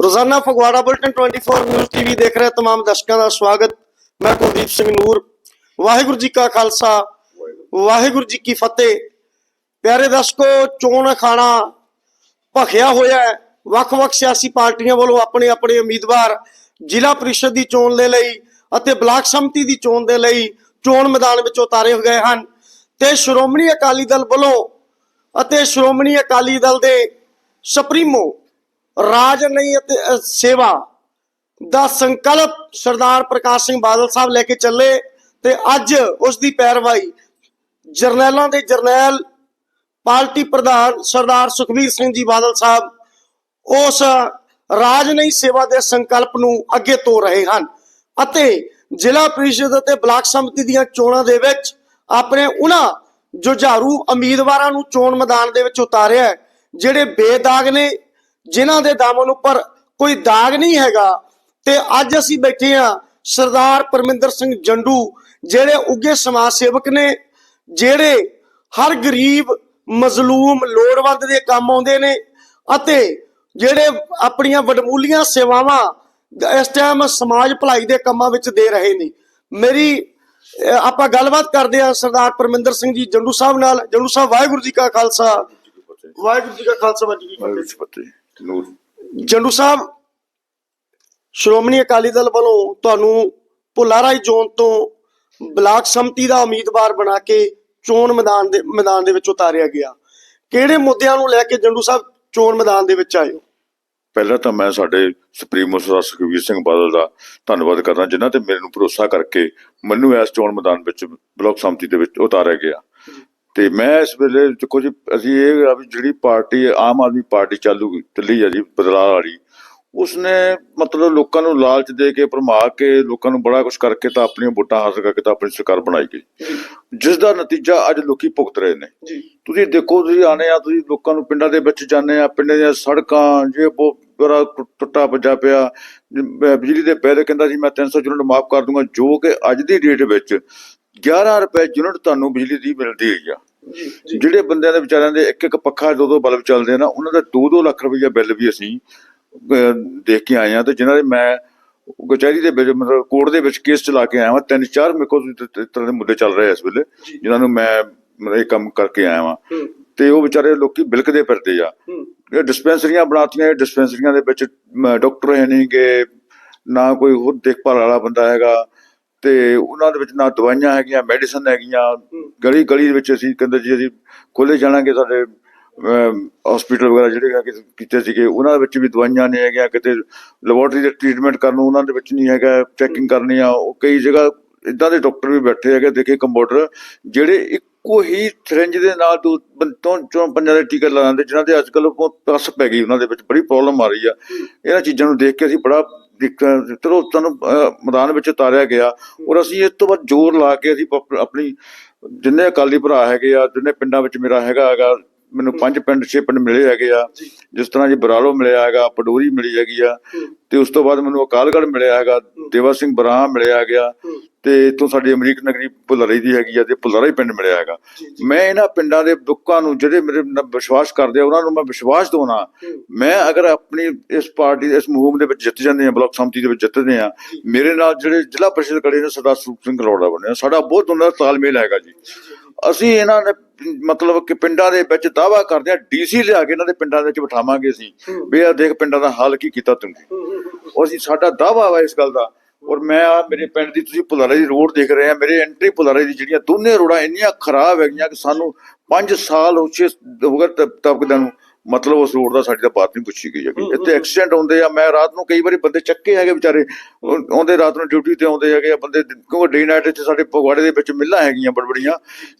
ਰੋਜ਼ਾਨਾ Phagwara bulletin 24 news TV ਦੇਖ ਰਹੇ तमाम ਦਰਸ਼ਕਾਂ ਦਾ ਸਵਾਗਤ ਮੈਂ ਕੁਲਦੀਪ ਸਿੰਘ ਨੂਰ ਵਾਹਿਗੁਰੂ ਜੀ ਕਾ ਖਾਲਸਾ ਵਾਹਿਗੁਰੂ ਜੀ ਕੀ ਫਤਿਹ ਪਿਆਰੇ ਦਰਸ਼ਕੋ ਚੋਣ ਅਖਾੜਾ ਭਖਿਆ ਹੋਇਆ ਹੈ ਵੱਖ-ਵੱਖ ਸਿਆਸੀ ਪਾਰਟੀਆਂ ਵੱਲੋਂ ਆਪਣੇ ਆਪਣੇ ਉਮੀਦਵਾਰ ਜ਼ਿਲ੍ਹਾ ਪ੍ਰੀਸ਼ਦ ਦੀ ਚੋਣ ਦੇ ਲਈ ਅਤੇ ਬਲਾਕ ਸੰਮਤੀ ਦੀ ਚੋਣ ਦੇ ਲਈ ਚੋਣ ਮੈਦਾਨ ਵਿੱਚ ਉਤਾਰੇ ਗਏ ਹਨ ਤੇ ਸ਼੍ਰੋਮਣੀ ਅਕਾਲੀ ਦਲ ਵੱਲੋਂ ਅਤੇ ਸ਼੍ਰੋਮਣੀ ਅਕਾਲੀ ਦਲ ਦੇ ਸੁਪਰੀਮੋ ਰਾਜ ਨਹੀਂ ਅਤੇ ਸੇਵਾ ਦਾ ਸੰਕਲਪ ਸਰਦਾਰ ਪ੍ਰਕਾਸ਼ ਸਿੰਘ ਬਾਦਲ ਸਾਹਿਬ ਲੈ ਕੇ ਚੱਲੇ ਤੇ ਅੱਜ ਉਸ ਦੀ ਪੈਰਵਾਈ ਜਰਨੈਲਾਂ ਦੇ ਜਰਨੈਲ ਪਾਰਟੀ ਪ੍ਰਧਾਨ ਸਰਦਾਰ ਸੁਖਬੀਰ ਸਿੰਘ ਜੀ ਬਾਦਲ ਸਾਹਿਬ ਉਸ ਰਾਜ ਨਹੀਂ ਸੇਵਾ ਦੇ ਸੰਕਲਪ ਨੂੰ ਅੱਗੇ ਤੋਰ ਰਹੇ ਹਨ ਅਤੇ ਜ਼ਿਲ੍ਹਾ ਪ੍ਰੀਸ਼ਦ ਅਤੇ ਬਲਾਕ ਸੰਮਤੀ ਦੀਆਂ ਚੋਣਾਂ ਦੇ ਵਿੱਚ ਆਪਣੇ ਉਹਨਾਂ ਜੁਝਾਰੂ ਉਮੀਦਵਾਰਾਂ ਨੂੰ ਚੋਣ ਮੈਦਾਨ ਦੇ ਵਿੱਚ ਉਤਾਰਿਆ ਜਿਹੜੇ ਬੇਦਾਗ ਨੇ ਜਿਨ੍ਹਾਂ ਦੇ ਦਾਮਨ ਉੱਪਰ ਕੋਈ ਦਾਗ ਨਹੀਂ ਹੈਗਾ ਤੇ ਅੱਜ ਅਸੀਂ ਬੈਠੇ ਹਾਂ ਸਰਦਾਰ ਪਰਮਿੰਦਰ ਸਿੰਘ ਜੰਡੂ ਜਿਹੜੇ ਉੱਗੇ ਸਮਾਜ ਸੇਵਕ ਨੇ ਜਿਹੜੇ ਹਰ ਗਰੀਬ ਮਜ਼ਲੂਮ ਲੋੜਵੰਦ ਦੇ ਕੰਮ ਆਉਂਦੇ ਨੇ ਅਤੇ ਜਿਹੜੇ ਆਪਣੀਆਂ ਵਡਮੂਲੀਆਂ ਸੇਵਾਵਾਂ ਇਸ ਟਾਈਮ ਸਮਾਜ ਭਲਾਈ ਦੇ ਕੰਮਾਂ ਵਿੱਚ ਦੇ ਰਹੇ ਨੇ। ਮੇਰੀ ਆਪਾਂ ਗੱਲਬਾਤ ਕਰਦੇ ਹਾਂ ਸਰਦਾਰ ਪਰਮਿੰਦਰ ਸਿੰਘ ਜੀ ਜੰਡੂ ਸਾਹਿਬ ਨਾਲ। ਜੰਡੂ ਸਾਹਿਬ ਵਾਹਿਗੁਰੂ ਜੀ ਕਾ ਖਾਲਸਾ। ਵਾਹਿਗੁਰੂ ਜੀ ਕਾ ਖਾਲਸਾ ਵਾਹਿਗੁਰੂ ਜੀ ਕੀ ਫਤਿਹ। ਜੰਡੂ ਸਾਹਿਬ ਸ਼੍ਰੋਮਣੀ ਅਕਾਲੀ ਦਲ ਵੱਲੋਂ ਤੁਹਾਨੂੰ ਭੁੱਲਾਰਾਈ ਜ਼ੋਨ ਤੋਂ ਬਲਾਕ ਸੰਮਤੀ ਦਾ ਉਮੀਦਵਾਰ ਬਣਾ ਕੇ ਚੋਣ ਮੈਦਾਨ ਦੇ ਮੈਦਾਨ ਦੇ ਵਿੱਚ ਉਤਾਰਿਆ ਗਿਆ। ਕਿਹੜੇ ਮੁੱਦਿਆਂ ਨੂੰ ਲੈ ਕੇ ਜੰਡੂ ਸਾਹਿਬ ਚੋਣ ਮੈਦਾਨ ਦੇ ਵਿੱਚ ਆਏ ਹੋ? ਪਹਿਲਾਂ ਤਾਂ ਮੈਂ ਸਾਡੇ ਸੁਪਰੀਮੋ ਸਰਦਾਰ ਸੁਖਬੀਰ ਸਿੰਘ ਬਾਦਲ ਦਾ ਧੰਨਵਾਦ ਕਰਦਾ ਜਿਨ੍ਹਾਂ ਤੇ ਮੇਰੇ ਨੂੰ ਭਰੋਸਾ ਕਰਕੇ ਮੈਨੂੰ ਇਸ ਚੋਣ ਮੈਦਾਨ ਵਿੱਚ ਬਲਾਕ ਸੰਮਤੀ ਦੇ ਵਿੱਚ ਉਤਾਰਿਆ ਗਿਆ। ਤੇ ਮੈਂ ਇਸ ਵੇਲੇ ਦੇਖੋ ਜੀ ਅਸੀਂ ਇਹ ਆ ਵੀ ਜਿਹੜੀ ਪਾਰਟੀ ਆਮ ਆਦਮੀ ਪਾਰਟੀ ਚਾਲੂ ਚੱਲੀ ਆ ਜੀ ਬਦਲਾਅ ਵਾਲੀ। ਉਸਨੇ ਮਤਲਬ ਲੋਕਾਂ ਨੂੰ ਲਾਲਚ ਦੇ ਕੇ ਭਰਮਾ ਕੇ ਲੋਕਾਂ ਨੂੰ ਬੜਾ ਕੁਝ ਕਰਕੇ ਤਾਂ ਆਪਣੀਆਂ ਵੋਟਾਂ ਹਾਸਲ ਕਰਕੇ ਤਾਂ ਆਪਣੀ ਸਰਕਾਰ ਬਣਾਈ ਗਈ। ਜਿਸ ਦਾ ਨਤੀਜਾ ਅੱਜ ਲੋਕੀ ਭੁਗਤ ਰਹੇ ਨੇ। ਤੁਸੀਂ ਦੇਖੋ ਤੁਸੀਂ ਆਨੇ ਆ ਤੁਸੀਂ ਲੋਕਾਂ ਨੂੰ ਪਿੰਡਾਂ ਦੇ ਵਿੱਚ ਜਾਂਦੇ ਆ ਪਿੰਡਾਂ ਦੀਆਂ ਸੜਕਾਂ ਜੇ ਬਹੁਤ ਬੜਾ ਟੁੱਟਾ ਭੱਜਾ ਪਿਆ ਬਿਜਲੀ ਦੇ ਬਿੱਲ ਕਹਿੰਦਾ ਸੀ ਮੈਂ 300 ਯੂਨਿਟ ਮਾਫ ਕਰ ਦੂੰਗਾ ਜੋ ਕਿ ਅੱਜ ਦੀ ਡੇਟ ਵਿੱਚ 11 ਰੁਪਏ ਯੂਨਿਟ ਤੁਹਾਨੂੰ ਬਿਜਲੀ ਦੀ ਮਿਲਦੀ ਹੈ ਜਿਹੜੇ ਬੰਦਿਆਂ ਦੇ ਵਿਚਾਰਿਆਂ ਦੇ ਇੱਕ ਇੱਕ ਪੱਖਾ ਦੋ ਦੋ ਬਲਬ ਚੱਲਦੇ ਨਾ ਉਹਨਾਂ ਦਾ 2-2 ਲੱਖ ਰੁਪਈਆ ਬਿੱਲ ਵੀ ਅਸੀਂ ਦੇਖ ਕੇ ਆਏ ਆ ਤੇ ਜਿਨ੍ਹਾਂ ਦੇ ਮੈਂ ਕਚਹਿਰੀ ਦੇ ਵਿੱਚ ਮਤਲਬ ਕੋਰਟ ਦੇ ਵਿੱਚ ਕੇਸ ਚਲਾ ਕੇ ਆਇਆ ਵਾਂ ਤਿੰਨ ਚਾਰ ਮੇਰੇ ਕੋਲ ਇਸ ਤਰ੍ਹਾਂ ਦੇ ਮੁੱਦੇ ਚੱਲ ਰਹੇ ਇਸ ਵੇਲੇ। ਜਿਨ੍ਹਾਂ ਨੂੰ ਮੈਂ ਇਹ ਕੰਮ ਕਰਕੇ ਆਇਆ ਹੂੰ। ਤੇ ਉਹ ਵਿਚਾਰੇ ਲੋਕੀ ਬਿਲਕਦੇ ਫਿਰਦੇ ਆ। ਹੂੰ। ਇਹ ਡਿਸਪੈਂਸਰੀਆਂ ਬਣਾਤੀਆਂ ਇਹ ਡਿਸਪੈਂਸਰੀਆਂ ਦੇ ਵਿੱਚ ਡਾਕਟਰ ਹੈ ਨਹੀਂ ਗੇ ਨਾ ਕੋਈ ਹੋਰ ਦੇਖਭਾਲ ਵਾਲਾ ਬੰਦਾ ਹੈਗਾ ਤੇ ਉਹਨਾਂ ਦੇ ਵਿੱਚ ਨਾ ਦਵਾਈਆਂ ਹੈਗੀਆਂ ਮੈਡੀਸਨ ਹੈਗੀਆਂ ਗਲੀ ਗਲੀ ਦੇ ਵਿੱਚ ਅਸੀਂ ਕਹਿੰਦੇ ਜੀ ਅਸੀਂ ਖੋਲੇ ਜਾਣਾਂਗੇ ਸਾਡੇ ਹਸਪੀਟਲ ਵਗੈਰਾ ਜਿਹੜੇ ਹੈਗੇ ਕੀਤੇ ਸੀਗੇ, ਉਹਨਾਂ ਦੇ ਵਿੱਚ ਵੀ ਦਵਾਈਆਂ ਨਹੀਂ ਹੈਗੀਆਂ, ਕਿਤੇ ਲੈਬੋਰਟਰੀ ਦੇ ਟ੍ਰੀਟਮੈਂਟ ਕਰਨ ਨੂੰ ਉਹਨਾਂ ਦੇ ਵਿੱਚ ਨਹੀਂ ਹੈਗਾ ਚੈਕਿੰਗ ਕਰਨੀ ਆ, ਉਹ ਕਈ ਜਗ੍ਹਾ ਇਦਾਂ ਦੇ ਡਾਕਟਰ ਵੀ ਬੈਠੇ ਹੈਗੇ, ਦੇਖੇ ਕੰਪਿਊਟਰ, ਜਿਹੜੇ ਇੱਕੋ ਹੀ ਸਿਰੰਜ ਦੇ ਨਾਲ ਦੋ ਬੰ- ਤੋਂ ਚੋਂ ਪੰਜਾਂ ਦੇ ਟੀਕੇ ਲਗਾਉਂਦੇ ਜਿਨ੍ਹਾਂ ਦੇ ਅੱਜ ਕੱਲ ਪਸ ਪੈ ਗਈ ਉਹਨਾਂ ਦੇ ਵਿੱਚ, ਬੜੀ ਪ੍ਰੋਬਲਮ ਆ ਰਹੀ ਆ। ਇਹਨਾਂ ਚੀਜ਼ਾਂ ਨੂੰ ਦੇਖ ਕੇ ਅਸੀਂ ਬੜਾ ਦਿੱਕ- ਚਲੋ ਤੁਹਾਨੂੰ ਮੈਦਾਨ ਵਿੱਚ ਉਤਾਰਿਆ ਗਿਆ, ਔਰ ਅਸੀਂ ਇਸ ਤੋਂ ਬਾਅਦ ਜ਼ੋਰ ਲਾ ਕੇ ਅਸੀਂ ਆਪਣੀ ਜਿੰਨੇ ਅਕਾਲੀ ਭਰਾ ਹੈਗੇ ਆ ਜਿੰਨੇ ਪਿੰਡਾਂ ਵਿੱਚ ਮੇਰਾ ਹੈਗਾ ਹੈਗਾ ਮੈਨੂੰ ਪੰਜ ਪਿੰਡ ਛੇ ਪਿੰਡ ਮਿਲੇ ਹੈਗੇ ਆ। ਜਿਸ ਤਰ੍ਹਾਂ ਜੀ ਬਰਾਲੋ ਮਿਲਿਆ ਹੈਗਾ ਪਡੋਰੀ ਮਿਲੀ ਹੈਗੀ ਆ। ਤੇ ਉਸ ਤੋਂ ਬਾਅਦ ਮੈਨੂੰ ਅਕਾਲਗੜ੍ਹ ਮਿਲਿਆ ਹੈਗਾ ਦੇਵਾ ਸਿੰਘ ਬਰਾਹ ਮਿਲਿਆ ਗਿਆ ਤੇ ਇਤੋਂ ਸਾਡੀ ਅਮਰੀਕ ਨਗਰੀ ਭੁੱਲਰੀ ਦੀ ਹੈਗੀ ਆ ਤੇ ਭੁੱਲਰੀ ਪਿੰਡ ਮਿਲਿਆ ਹੈਗਾ। ਮੈਂ ਇਹਨਾਂ ਪਿੰਡਾਂ ਦੇ ਲੋਕਾਂ ਨੂੰ ਜਿਹੜੇ ਮੇਰੇ ਨਾਲ ਵਿਸ਼ਵਾਸ ਕਰਦੇ ਆ ਉਹਨਾਂ ਨੂੰ ਮੈਂ ਵਿਸ਼ਵਾਸ ਦਵਾਉਣਾ। ਮੈਂ ਅਗਰ ਆਪਣੀ ਇਸ ਪਾਰਟੀ ਇਸ ਮੁਹਿੰਮ ਦੇ ਵਿੱਚ ਜਿੱਤ ਜਾਂਦੇ ਆ ਬਲਾਕ ਸੰਮਤੀ ਦੇ ਵਿੱਚ ਜਿੱਤਦੇ ਆ ਮੇਰੇ ਨਾਲ ਜਿਹੜੇ ਜ਼ਿਲ੍ਹਾ ਪ੍ਰੀਸ਼ਦ ਖੜੇ ਨੇ ਸਰਦਾਰ ਸੁਖ ਸਿੰਘ ਰੋੜਾ ਬਣਿਆ ਸਾਡਾ ਬਹੁਤ ਉਹਨਾਂ ਦਾ ਤਾਲਮੇਲ ਹੈਗਾ ਜੀ। ਅਸੀਂ ਇਹਨਾਂ ਨੇ ਮਤਲਬ ਕਿ ਪਿੰਡਾਂ ਦੇ ਵਿੱਚ ਦਾਵਾ ਕਰਦੇ ਆ ਡੀਸੀ ਲਿਆ ਕੇ ਇਹਨਾਂ ਦੇ ਪਿੰਡਾਂ ਦੇ ਵਿੱਚ ਬਿਠਾਵਾਂਗੇ ਅਸੀਂ ਵੀ ਆ ਦੇਖ ਪਿੰਡਾਂ ਦਾ ਹਾਲ ਕੀ ਕੀਤਾ ਤੁਸੀਂ ਅਸੀਂ ਸਾਡਾ ਦਾਵਾ ਵਾ ਇਸ ਗੱਲ ਦਾ। ਔਰ ਮੈਂ ਆ ਮੇਰੇ ਪਿੰਡ ਦੀ ਤੁਸੀਂ ਪੁਲਾਰੇ ਦੀ ਰੋਡ ਦੇਖ ਰਹੇ ਆ ਮੇਰੇ ਐਂਟਰੀ ਪੁਲਾਰੇ ਦੀ ਜਿਹੜੀਆਂ ਦੋਨੇ ਰੋਡਾਂ ਇੰਨੀਆਂ ਖਰਾਬ ਹੈਗੀਆਂ ਕਿ ਸਾਨੂੰ 5 ਸਾਲ ਉੱਚੇ ਹੋ ਗਏ ਤਬ ਤੱਕ ਨੂੰ। ਮਤਲਬ ਉਸ ਰੋਡ ਦਾ ਸਾਡੀ ਤਾਂ ਬਾਤ ਨਹੀਂ ਪੁੱਛੀ ਗਈ ਹੈਗੀ। ਇੱਥੇ ਐਕਸੀਡੈਂਟ ਹੁੰਦੇ ਆ ਮੈਂ ਰਾਤ ਨੂੰ ਕਈ ਵਾਰੀ ਬੰਦੇ ਚੱਕੇ ਹੈਗੇ ਵਿਚਾਰੇ ਆਉਂਦੇ ਰਾਤ ਨੂੰ ਡਿਊਟੀ ਤੇ ਆਉਂਦੇ ਹੈਗੇ ਆ ਬੰਦੇ ਕਿਉਂਕਿ ਡੇ ਨਾਈਟ ਇੱਥੇ ਸਾਡੇ ਪਗਵਾੜੇ ਦੇ ਵਿੱਚ ਮਿੱਲਾਂ ਹੈਗੀਆਂ ਬੜਬੜੀਆਂ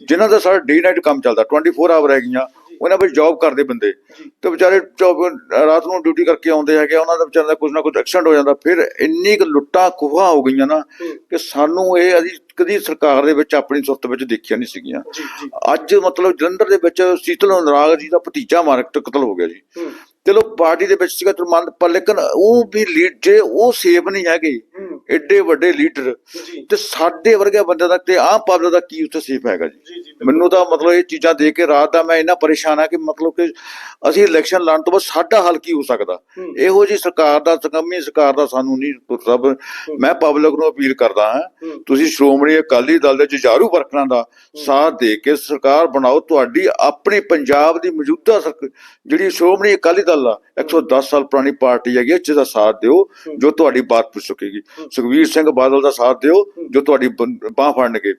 ਜਿਨ੍ਹਾਂ ਦਾ ਸਾਰਾ ਡੇ ਨਾਈਟ ਕੰਮ ਚੱਲਦਾ 24 ਆਵਰ ਹੈਗੀਆਂ ਉਹਨਾਂ ਵਿੱਚ ਜੌਬ ਕਰਦੇ ਬੰਦੇ। ਤੇ ਵਿਚਾਰੇ ਰਾਤ ਨੂੰ ਡਿਊਟੀ ਕਰਕੇ ਆਉਂਦੇ ਹੈਗੇ ਉਹਨਾਂ ਦਾ ਵਿਚਾਰਿਆਂ ਦਾ ਕੁਝ ਨਾ ਕੁਝ ਐਕਸੀਡੈਂਟ ਹੋ ਜਾਂਦਾ। ਫਿਰ ਇੰਨੀ ਕੁ ਲੁੱਟਾਂ ਖੋਹਾਂ ਹੋ ਗਈਆਂ ਨਾ ਕਿ ਸਾਨੂੰ ਇਹ ਅਸੀਂ ਕਦੀ ਸਰਕਾਰ ਦੇ ਵਿੱਚ ਆਪਣੀ ਸੁਰਤ ਵਿੱਚ ਦੇਖਿਆ ਨਹੀਂ ਸੀਗੀਆਂ। ਅੱਜ ਮਤਲਬ ਜਲੰਧਰ ਦੇ ਵਿੱਚ ਸੀਤਲ ਨਰਾਗ ਜੀ ਦਾ ਭਤੀਜਾ ਮਾਰ ਕਤਲ ਹੋ ਗਿਆ ਜੀ। ਚਲੋ ਪਾਰਟੀ ਦੇ ਵਿੱਚ ਸੀਗਾ ਤੁਰਮੰਦ ਪਰ ਲੇਕਿਨ ਉਹ ਵੀ ਲੀਡ ਜੇ ਉਹ ਸੇਫ ਨਹੀਂ ਹੈਗੇ ਐਡੇ ਵੱਡੇ ਲੀਡਰ ਤੇ ਸਾਡੇ ਵਰਗੇ ਬੰਦੇ ਦਾ ਤੇ ਆਮ ਪਬਲਿਕ ਦਾ ਕੀ ਉੱਥੇ ਸੇਫ ਹੈਗਾ ਜੀ? ਮੈਨੂੰ ਤਾਂ ਮਤਲਬ ਇਹ ਚੀਜ਼ਾਂ ਦੇਖ ਕੇ ਰਾਤ ਦਾ ਮੈਂ ਇੰਨਾ ਪਰੇਸ਼ਾਨ ਆ ਕਿ ਮਤਲਬ ਕਿ ਅਸੀਂ ਇਲੈਕਸ਼ਨ ਲੜਨ ਤੋਂ ਬਾਅਦ ਸਾਡਾ ਹੱਲ ਕੀ ਹੋ ਸਕਦਾ। ਇਹੋ ਜੀ ਸਰਕਾਰ ਦਾ ਸੰਗਮੀ ਸਰਕਾਰ ਦਾ ਸਾਨੂੰ ਨਹੀਂ ਸਭ ਮੈਂ ਪਬਲਿਕ ਨੂੰ ਅਪੀਲ ਕਰਦਾ ਹੂੰ। ਤੁਸੀਂ ਸ਼੍ਰੋਮਣੀ ਅਕਾਲੀ ਦਲ ਦੇ ਜੁਝਾਰੂ ਵਰਕਰਾਂ ਦਾ ਸਾਥ ਦੇ ਕੇ ਸਰਕਾਰ ਬਣਾਓ ਤੁਹਾਡੀ ਆਪਣੀ ਪੰਜਾਬ ਦੀ ਮੌਜੂਦਾ ਜਿਹੜੀ ਸ਼੍ਰੋਮਣੀ ਅਕਾਲੀ ਦਲ ਆ 110 ਸਾਲ ਪੁਰਾਣੀ ਪਾਰਟੀ ਹੈਗੀ ਇਸ ਦਾ ਸਾਥ ਦਿਓ ਜੋ ਤੁਹਾਡੀ ਬਾਤ ਪੁੱਛ ਸਕੇਗੀ। ਸੁਖਵੀਰ ਸਿੰਘ ਬਾਦਲ ਦਾ ਸਾਥ ਦਿਓ ਜੋ ਤੁਹਾਡੀ ਬਾਹ ਫੜਨਗੇ।